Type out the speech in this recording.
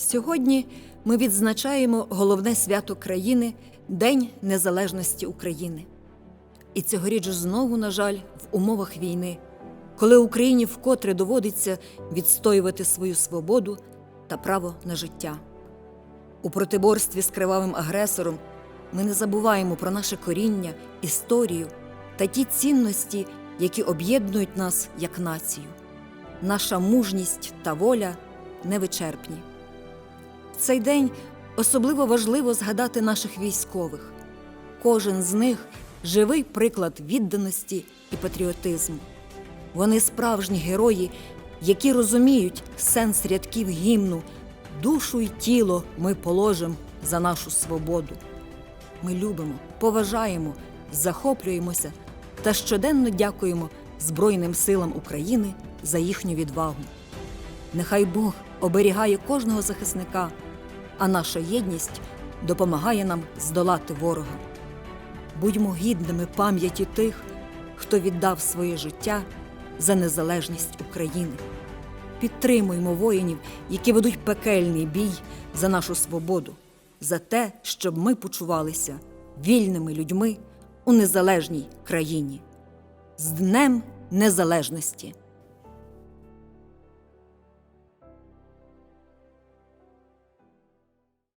Сьогодні ми відзначаємо головне свято країни День Незалежності України. І цьогоріч знову, на жаль, в умовах війни, коли Україні вкотре доводиться відстоювати свою свободу та право на життя. У протиборстві з кривавим агресором ми не забуваємо про наше коріння, історію та ті цінності, які об'єднують нас як націю. Наша мужність та воля невичерпні. Цей день особливо важливо згадати наших військових. Кожен з них живий приклад відданості і патріотизму. Вони справжні герої, які розуміють сенс рядків гімну, душу й тіло ми положимо за нашу свободу. Ми любимо, поважаємо, захоплюємося та щоденно дякуємо Збройним силам України за їхню відвагу. Нехай Бог оберігає кожного захисника, а наша єдність допомагає нам здолати ворога. Будьмо гідними пам'яті тих, хто віддав своє життя за незалежність України. Підтримуємо воїнів, які ведуть пекельний бій за нашу свободу, за те, щоб ми почувалися вільними людьми у незалежній країні. З Днем Незалежності!